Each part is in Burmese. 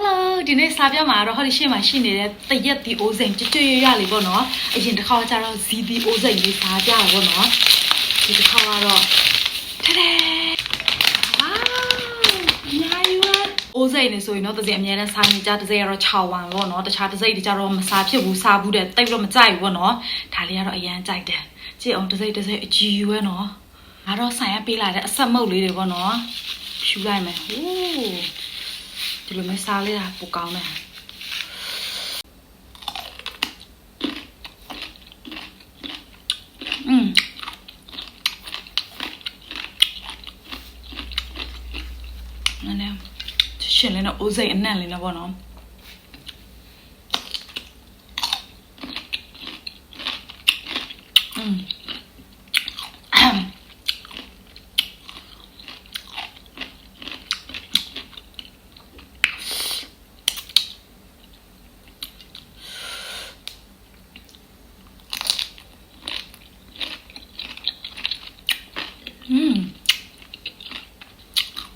Hello ဒီနေ့စာပြမှာတော့ဟောဒီရှေ့မှာရှိနေတဲ့တရက်ဒီအိုးစိန်ကြွကြွရရလေးပေါ့နော်အရင်တစ်ခါကျတော့ဇီဒီအိုးစိန်လေးစာပြတာပေါ့နော်ဒီတစ်ခါကတော့ထဲထဲဝေါအများကြီးပါအိုးစိန်နေဆိုရင်တော့တစ်စက်အများနဲ့စားနေကြတစ်စက်ကတော့6ဝမ်ပေါ့နော်တခြားတစ်စက်တွေကျတော့မစားဖြစ်ဘူးစားဘူးတဲ့တိတ်တော့မကြိုက်ဘူးပေါ့နော်ဒါလေးကတော့အရန်ကြိုက်တယ်ကြည့်အောင်တစ်စက်တစ်စက်အကြီးရွယ်နော်ငါတော့ဆိုင်ရပေးလာတဲ့အဆက်မုတ်လေးတွေပေါ့နော်ဖြူလိုက်မယ်ဟိုး ဒီလိုမျိုးစားလိုက်တာပိုကောင်းတယ်อืมနည်းနည်းရှင်လေးတော့အိုးစိတ်အနှံ့လေးနော်ဗောနော်嗯。Mm.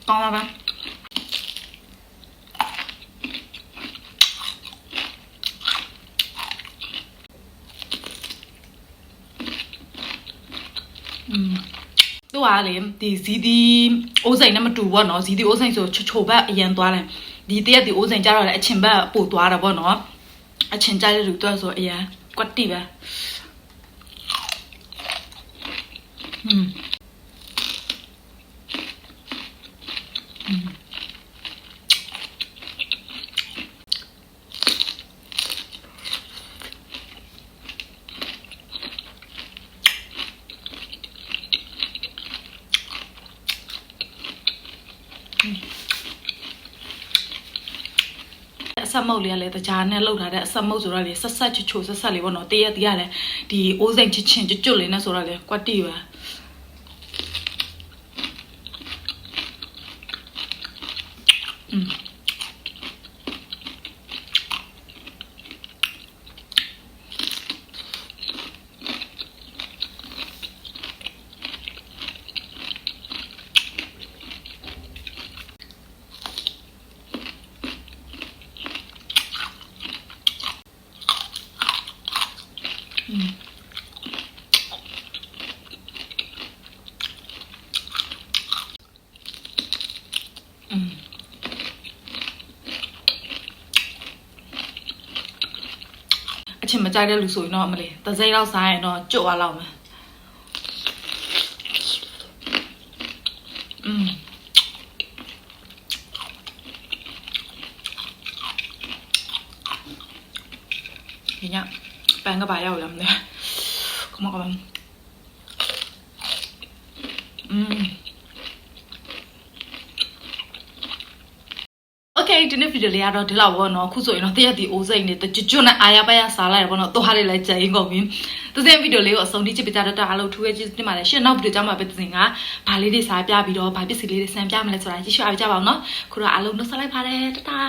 ကောင်းပါပါသူကလေဒီဇီဒီအိုးစိန်နဲ့မတူဘောနော်ဇီဒီအိုးစိန်ဆိုချိုချိုဘက်အရန်သွားတယ်ဒီတရက်ဒီအိုးစိန်ကြတော့လေအချင်ဘက်ပို့သွားတာဘောနော်အချင်ကြတဲ့လူတော့ဆိုအရန်ကွက်တိပဲอืม အဆက်မုတ်လေးကလည်းတကြားနဲ့လောက်ထားတဲ့အဆက်မုတ်ဆိုတော့လေဆက်ဆက်ချွတ်ချွတ်ဆက်ဆက်လေးပေါ့နော်တရက်တည်းကလည်းဒီအိုးစိန်ချစ်ချင်းကျွတ်ကျွတ်လေးနဲ့ဆိုတော့လေကွက်တီပါอืม အချင်းမကြိုက်တဲ့လူဆိုရင်တော့မလေးတစ်စိမ့်လောက်စားရင်တော့ကြွတ်သွားလောက်မယ်อืมဒီည ပန်းကပါရောက်လာမလဲကမကမอืม โอเคဒီနေ့ဗီဒီယိုလေးကတော့ဒီလောက်ပေါ့နော်ခုဆိုရင်တော့တရက်ဒီအိုးစိတ်နဲ့တကြွတ်နဲ့အာရပါရစားလိုက်ရပေါ့နော်တော့ဟာလေးလည်းကြိုင်ကုန်ပြီသူစင်ဗီဒီယိုလေးကိုအဆုံးထိချစ်ပြကြတော့တာအားလုံးထူးရဲ့ကျေးဇူးတင်ပါတယ်ရှင့်နောက်ဗီဒီယိုကြောင့်မှာပဲသူစင်ကဘာလေးတွေစားပြပြီးတော့ဘာပစ္စည်းလေးတွေဆန်ပြမလဲဆိုတာကြည့်ရှုအားကြပါအောင်နော်ခုတော့အားလုံးနှုတ်ဆက်လိုက်ပါတယ်တတာ